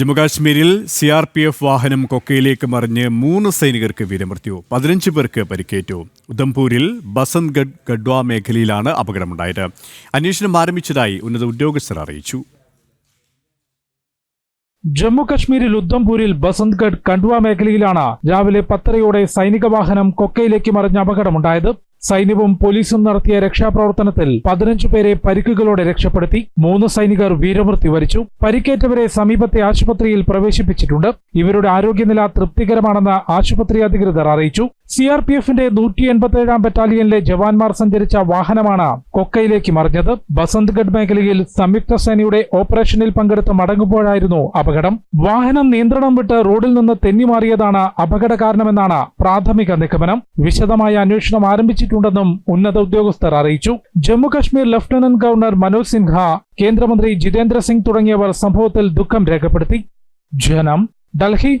ജമ്മുകാശ്മീരിൽ C R P F വാഹനം കൊക്കയിലേക്ക് മറിഞ്ഞ് മൂന്ന് സൈനികർക്ക് വീരമൃത്യു. പതിനഞ്ച് പേർക്ക് പരിക്കേറ്റു. ഉധംപൂരിൽ ബസന്ത്ഗഡ് ഗഡ്വ മേഖലയിലാണ് അപകടമുണ്ടായത്. അന്വേഷണം ആരംഭിച്ചതായി ഉന്നത ഉദ്യോഗസ്ഥർ അറിയിച്ചു. ജമ്മു കശ്മീരിൽ ഉദ്ധംപൂരിൽ ബസന്ത്ഗഡ് കണ്ട്വ മേഖലയിലാണ് രാവിലെ പത്തരയോടെ സൈനിക വാഹനം കൊക്കയിലേക്ക് മറിഞ്ഞ അപകടമുണ്ടായത്. സൈന്യവും പോലീസും നടത്തിയ രക്ഷാപ്രവർത്തനത്തിൽ പതിനഞ്ചു പേരെ പരിക്കുകളോടെ രക്ഷപ്പെടുത്തി മൂന്ന് സൈനികർ വീരമൃത്യു വരിച്ചു. പരിക്കേറ്റവരെ സമീപത്തെ ആശുപത്രിയിൽ പ്രവേശിപ്പിച്ചിട്ടുണ്ട്. ഇവരുടെ ആരോഗ്യനില തൃപ്തികരമാണെന്ന് ആശുപത്രി അധികൃതർ അറിയിച്ചു. സി ആർ പി എഫിന്റെ നൂറ്റി എൺപത്തിയേഴാം ബറ്റാലിയനിലെ ജവാന്മാർ സഞ്ചരിച്ച വാഹനമാണ് കൊക്കയിലേക്ക് മറിഞ്ഞത്. ബസന്ത്ഗഡ് മേഖലയിൽ സംയുക്ത സേനയുടെ ഓപ്പറേഷനിൽ പങ്കെടുത്ത് മടങ്ങുമ്പോഴായിരുന്നു അപകടം. വാഹനം നിയന്ത്രണം വിട്ട് റോഡിൽ നിന്ന് തെന്നിമാറിയതാണ് അപകട കാരണമെന്നാണ് പ്രാഥമിക നിഗമനം. വിശദമായ അന്വേഷണം ആരംഭിച്ചിട്ടുണ്ടെന്നും ഉന്നത ഉദ്യോഗസ്ഥർ അറിയിച്ചു. ജമ്മു കശ്മീർ ലഫ്റ്റനന്റ് ഗവർണർ മനോജ് സിൻഹ കേന്ദ്രമന്ത്രി ജിതേന്ദ്ര സിംഗ് തുടങ്ങിയവർ സംഭവത്തിൽ ദുഃഖം രേഖപ്പെടുത്തി. ജനം ഡൽഹി